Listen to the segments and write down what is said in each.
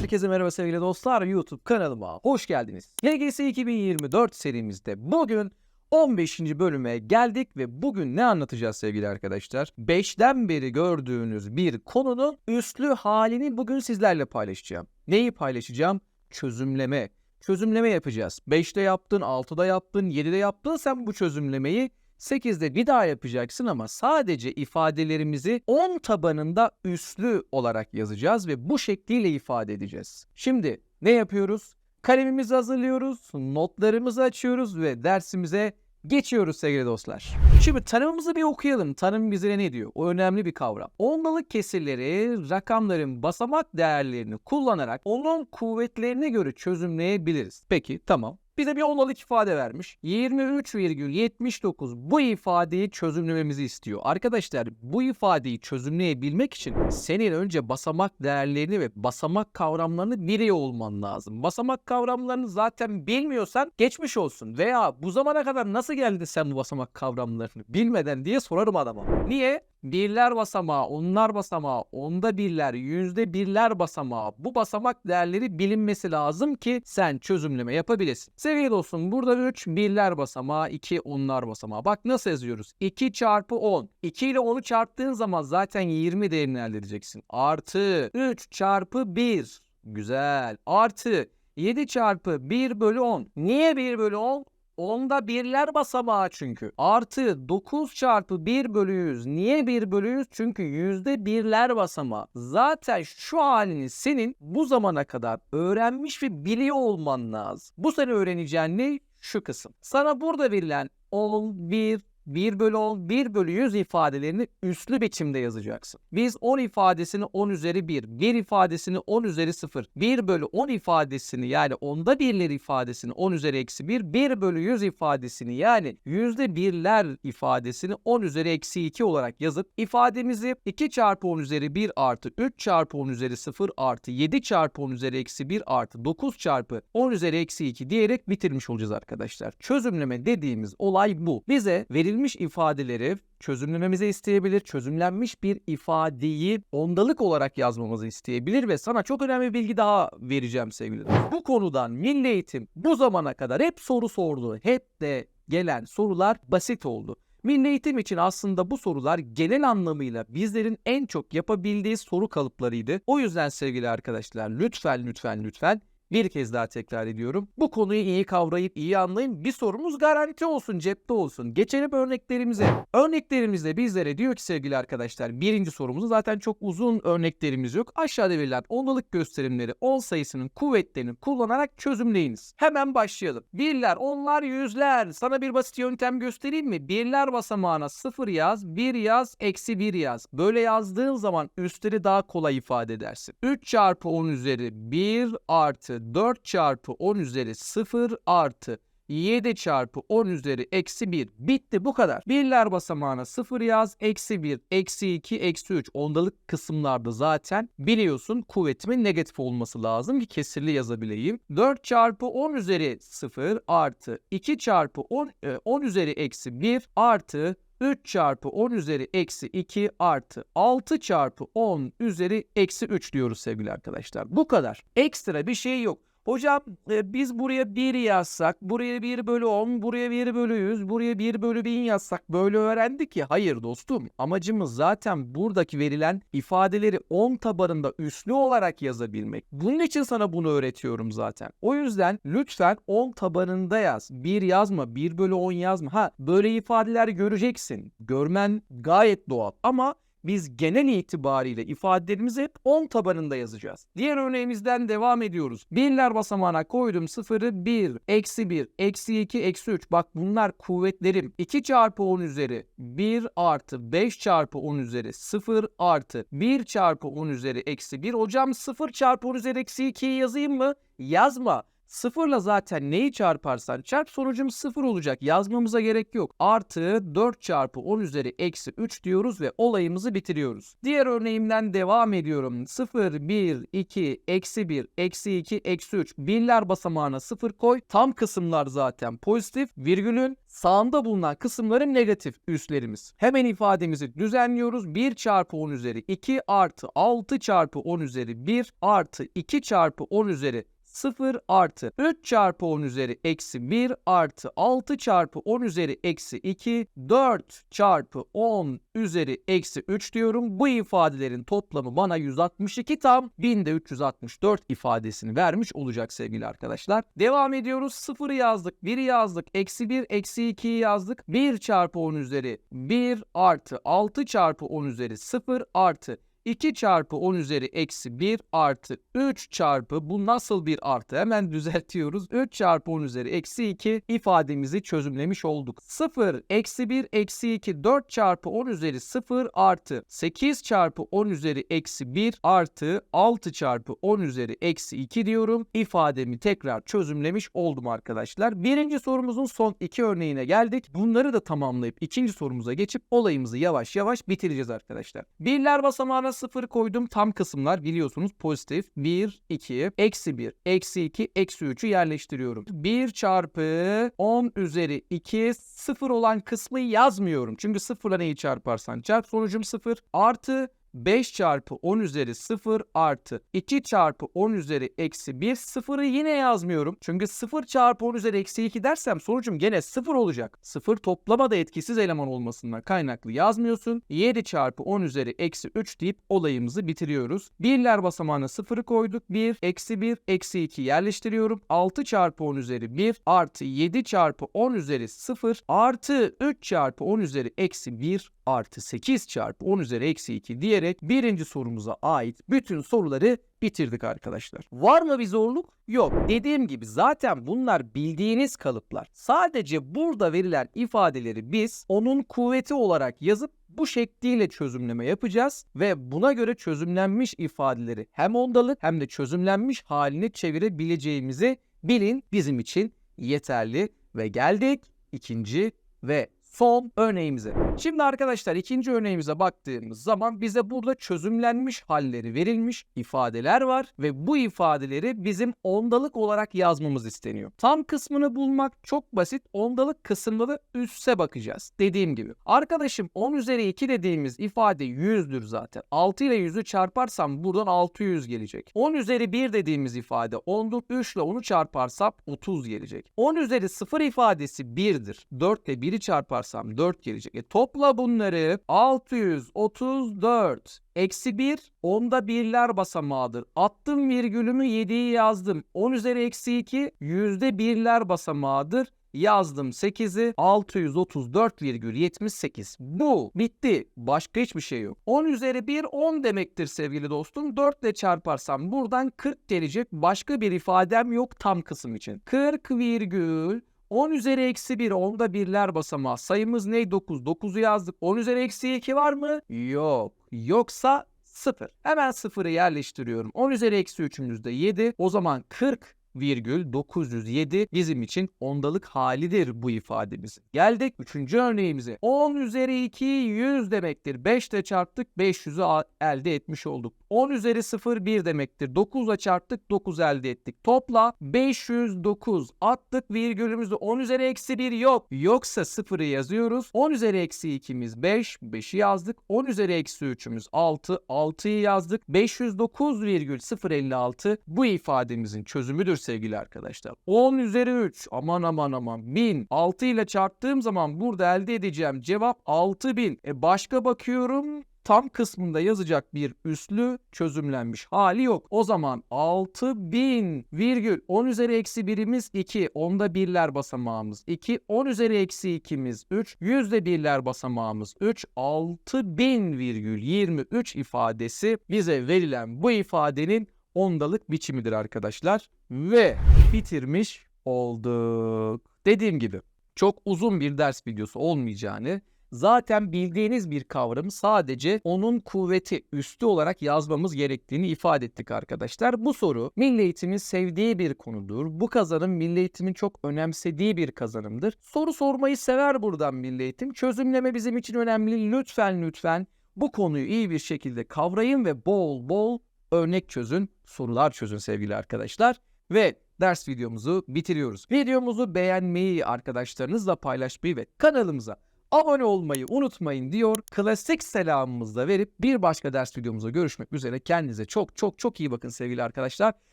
Herkese merhaba sevgili dostlar. YouTube kanalıma hoş geldiniz. LGS 2024 serimizde bugün 15. bölüme geldik ve bugün ne anlatacağız sevgili arkadaşlar? 5'ten beri gördüğünüz bir konunun üslü halini bugün sizlerle paylaşacağım. Neyi paylaşacağım? Çözümleme. Çözümleme yapacağız. 5'te yaptın, 6'da yaptın, 7'de yaptın sen bu çözümlemeyi 8'de bir daha yapacaksın ama sadece ifadelerimizi 10 tabanında üslü olarak yazacağız ve bu şekliyle ifade edeceğiz. Şimdi ne yapıyoruz? Kalemimizi hazırlıyoruz, notlarımızı açıyoruz ve dersimize geçiyoruz sevgili dostlar. Şimdi tanımımızı bir okuyalım. Tanım bize ne diyor? O önemli bir kavram. Ondalık kesirleri rakamların basamak değerlerini kullanarak onun kuvvetlerine göre çözümleyebiliriz. Peki tamam. Bize bir ondalık ifade vermiş. 23,79 bu ifadeyi çözümlememizi istiyor. Arkadaşlar bu ifadeyi çözümleyebilmek için senin önce basamak değerlerini ve basamak kavramlarını biliyor olman lazım. Basamak kavramlarını zaten bilmiyorsan geçmiş olsun. Veya bu zamana kadar nasıl geldin sen bu basamak kavramlarını bilmeden diye sorarım adama. Niye? Birler basamağı, onlar basamağı, onda birler, yüzde birler basamağı bu basamak değerleri bilinmesi lazım ki sen çözümleme yapabilesin. Sevgili dostum burada 3 birler basamağı, 2 onlar basamağı. Bak nasıl yazıyoruz? 2 çarpı 10. 2 ile 10'u çarptığın zaman zaten 20 değerini elde edeceksin. Artı 3 çarpı 1. Güzel. Artı 7 çarpı 1 bölü 10. Niye 1 bölü 10? Onda birler basamağı çünkü. Artı 9 çarpı 1 bölü 100. Niye 1 bölü 100? Çünkü yüzde birler basamağı. Zaten şu halini senin bu zamana kadar öğrenmiş ve biliyor olman lazım. Bu sene öğreneceğin ne? Şu kısım. Sana burada verilen 10, 1, 1 bölü 10, 1 bölü 100 ifadelerini üslü biçimde yazacaksın. Biz 10 ifadesini 10 üzeri 1, 1 ifadesini 10 üzeri 0, 1 bölü 10 ifadesini yani onda birler ifadesini 10 üzeri eksi 1, 1 bölü 100 ifadesini yani yüzde birler ifadesini 10 üzeri eksi 2 olarak yazıp ifademizi 2 çarpı 10 üzeri 1 artı 3 çarpı 10 üzeri 0 artı 7 çarpı 10 üzeri eksi 1 artı 9 çarpı 10 üzeri eksi 2 diyerek bitirmiş olacağız arkadaşlar. Çözümleme dediğimiz olay bu. Bize verilmiş ifadeleri çözümlememizi isteyebilir. Çözümlenmiş bir ifadeyi ondalık olarak yazmamızı isteyebilir ve sana çok önemli bir bilgi daha vereceğim sevgili. Bu konudan Milli Eğitim bu zamana kadar hep soru sordu. Hep de gelen sorular basit oldu. Milli eğitim için aslında bu sorular genel anlamıyla bizlerin en çok yapabildiği soru kalıplarıydı. O yüzden sevgili arkadaşlar lütfen lütfen lütfen bir kez daha tekrar ediyorum. Bu konuyu iyi kavrayıp iyi anlayın. Bir sorumuz garanti olsun, cepte olsun. Geçelim örneklerimize. Örneklerimizde bizlere diyor ki sevgili arkadaşlar birinci sorumuzu zaten çok uzun örneklerimiz yok. Aşağıda verilen ondalık gösterimleri 10 sayısının kuvvetlerini kullanarak çözümleyiniz. Hemen başlayalım. Birler, onlar, yüzler. Sana bir basit yöntem göstereyim mi? Birler basamağına 0 yaz, 1 yaz, eksi 1 yaz. Böyle yazdığın zaman üstleri daha kolay ifade edersin. 3 çarpı 10 üzeri 1 artı 4 çarpı 10 üzeri 0 artı 7 çarpı 10 üzeri eksi 1. Bitti bu kadar. Birler basamağına 0 yaz. Eksi 1, eksi 2, eksi 3. Ondalık kısımlarda zaten biliyorsun kuvvetimin negatif olması lazım ki kesirli yazabileyim. 4 çarpı 10 üzeri 0 artı 2 çarpı 10, e, 10 üzeri eksi 1 artı 3 çarpı 10 üzeri eksi 2 artı 6 çarpı 10 üzeri eksi 3 diyoruz sevgili arkadaşlar. Bu kadar. Ekstra bir şey yok. Hocam e, biz buraya 1 yazsak, buraya 1 bölü 10, buraya 1 bölü 100, buraya 1 bölü 1000 yazsak böyle öğrendik ki. Hayır dostum amacımız zaten buradaki verilen ifadeleri 10 tabanında üslü olarak yazabilmek. Bunun için sana bunu öğretiyorum zaten. O yüzden lütfen 10 tabanında yaz. 1 yazma, 1 bölü 10 yazma. Ha böyle ifadeler göreceksin. Görmen gayet doğal ama biz genel itibariyle ifadelerimizi hep 10 tabanında yazacağız. Diğer örneğimizden devam ediyoruz. Birler basamağına koydum 0'ı 1, eksi 1, eksi 2, eksi 3. Bak bunlar kuvvetlerim. 2 çarpı 10 üzeri 1 artı 5 çarpı 10 üzeri 0 artı 1 çarpı 10 üzeri eksi 1. Hocam 0 çarpı 10 üzeri eksi 2'yi yazayım mı? Yazma. Sıfırla zaten neyi çarparsan çarp sonucum sıfır olacak. Yazmamıza gerek yok. Artı 4 çarpı 10 üzeri eksi 3 diyoruz ve olayımızı bitiriyoruz. Diğer örneğimden devam ediyorum. 0, 1, 2, eksi 1, eksi 2, eksi 3. Birler basamağına 0 koy. Tam kısımlar zaten pozitif. Virgülün sağında bulunan kısımların negatif üslerimiz. Hemen ifademizi düzenliyoruz. 1 çarpı 10 üzeri 2 artı 6 çarpı 10 üzeri 1 artı 2 çarpı 10 üzeri 0 artı 3 çarpı 10 üzeri eksi 1 artı 6 çarpı 10 üzeri eksi 2 4 çarpı 10 üzeri eksi 3 diyorum. Bu ifadelerin toplamı bana 162 tam 1364 ifadesini vermiş olacak sevgili arkadaşlar. Devam ediyoruz. 0'ı yazdık, 1'i yazdık, eksi 1, eksi 2'yi yazdık. 1 çarpı 10 üzeri 1 artı 6 çarpı 10 üzeri 0 artı 2 çarpı 10 üzeri eksi 1 artı 3 çarpı bu nasıl bir artı hemen düzeltiyoruz. 3 çarpı 10 üzeri eksi 2 ifademizi çözümlemiş olduk. 0 eksi 1 eksi 2 4 çarpı 10 üzeri 0 artı 8 çarpı 10 üzeri eksi 1 artı 6 çarpı 10 üzeri eksi 2 diyorum. İfademi tekrar çözümlemiş oldum arkadaşlar. Birinci sorumuzun son iki örneğine geldik. Bunları da tamamlayıp ikinci sorumuza geçip olayımızı yavaş yavaş bitireceğiz arkadaşlar. Birler basamağına 0 koydum. Tam kısımlar biliyorsunuz pozitif. 1, 2, eksi 1, eksi 2, eksi 3'ü yerleştiriyorum. 1 çarpı 10 üzeri 2 0 olan kısmı yazmıyorum. Çünkü 0 ile neyi çarparsan çarp sonucum 0 artı 5 çarpı 10 üzeri 0 artı 2 çarpı 10 üzeri eksi 1 sıfırı yine yazmıyorum. Çünkü 0 çarpı 10 üzeri eksi 2 dersem sonucum gene 0 olacak. 0 toplama da etkisiz eleman olmasından kaynaklı yazmıyorsun. 7 çarpı 10 üzeri eksi 3 deyip olayımızı bitiriyoruz. Birler basamağına 0'ı koyduk. 1, eksi 1, eksi 2 yerleştiriyorum. 6 çarpı 10 üzeri 1 artı 7 çarpı 10 üzeri 0 artı 3 çarpı 10 üzeri eksi 1 artı 8 çarpı 10 üzeri eksi 2 diyerek birinci sorumuza ait bütün soruları bitirdik arkadaşlar. Var mı bir zorluk? Yok. Dediğim gibi zaten bunlar bildiğiniz kalıplar. Sadece burada verilen ifadeleri biz onun kuvveti olarak yazıp bu şekliyle çözümleme yapacağız ve buna göre çözümlenmiş ifadeleri hem ondalık hem de çözümlenmiş halini çevirebileceğimizi bilin bizim için yeterli ve geldik ikinci ve son örneğimize. Şimdi arkadaşlar ikinci örneğimize baktığımız zaman bize burada çözümlenmiş halleri verilmiş ifadeler var ve bu ifadeleri bizim ondalık olarak yazmamız isteniyor. Tam kısmını bulmak çok basit. Ondalık kısımları üsse bakacağız. Dediğim gibi. Arkadaşım 10 üzeri 2 dediğimiz ifade 100'dür zaten. 6 ile 100'ü çarparsam buradan 600 gelecek. 10 üzeri 1 dediğimiz ifade 10'dur. 3 ile 10'u çarparsam 30 gelecek. 10 üzeri 0 ifadesi 1'dir. 4 ile 1'i çarparsam 4 gelecek. E topla bunları 634 eksi 1 onda birler basamağıdır. Attım virgülümü 7'yi yazdım. 10 üzeri eksi 2 yüzde birler basamağıdır. Yazdım 8'i 634,78. Bu bitti. Başka hiçbir şey yok. 10 üzeri 1 10 demektir sevgili dostum. 4 ile çarparsam buradan 40 gelecek. Başka bir ifadem yok tam kısım için. 40 virgül 10 üzeri eksi 1 onda birler basamağı. Sayımız ne? 9. 9'u yazdık. 10 üzeri eksi 2 var mı? Yok. Yoksa 0. Hemen 0'ı yerleştiriyorum. 10 üzeri eksi 3'ümüz de 7. O zaman 40 virgül 907 bizim için ondalık halidir bu ifademiz. Geldik 3. örneğimize. 10 üzeri 2 100 demektir. 5 ile çarptık 500'ü elde etmiş olduk. 10 üzeri 0 1 demektir. 9 ile çarptık 9 elde ettik. Topla 509 attık virgülümüzü 10 üzeri eksi 1 yok. Yoksa 0'ı yazıyoruz. 10 üzeri eksi 2'miz 5 5'i yazdık. 10 üzeri eksi 3'ümüz 6 6'yı yazdık. 509,056 bu ifademizin çözümüdür sevgili arkadaşlar. 10 üzeri 3 aman aman aman 1000 6 ile çarptığım zaman burada elde edeceğim cevap 6000. E başka bakıyorum tam kısmında yazacak bir üslü çözümlenmiş hali yok. O zaman 6000 virgül 10 üzeri eksi birimiz 2. Onda birler basamağımız 2. 10 üzeri eksi 2'miz 3. Yüzde birler basamağımız 3. 6000 virgül 23 ifadesi bize verilen bu ifadenin ondalık biçimidir arkadaşlar. Ve bitirmiş olduk. Dediğim gibi çok uzun bir ders videosu olmayacağını zaten bildiğiniz bir kavramı sadece onun kuvveti üstü olarak yazmamız gerektiğini ifade ettik arkadaşlar. Bu soru milli eğitimin sevdiği bir konudur. Bu kazanım milli eğitimin çok önemsediği bir kazanımdır. Soru sormayı sever buradan milli eğitim. Çözümleme bizim için önemli. Lütfen lütfen bu konuyu iyi bir şekilde kavrayın ve bol bol örnek çözün, sorular çözün sevgili arkadaşlar. Ve ders videomuzu bitiriyoruz. Videomuzu beğenmeyi, arkadaşlarınızla paylaşmayı ve kanalımıza abone olmayı unutmayın diyor. Klasik selamımızı da verip bir başka ders videomuzda görüşmek üzere. Kendinize çok çok çok iyi bakın sevgili arkadaşlar.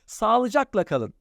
Sağlıcakla kalın.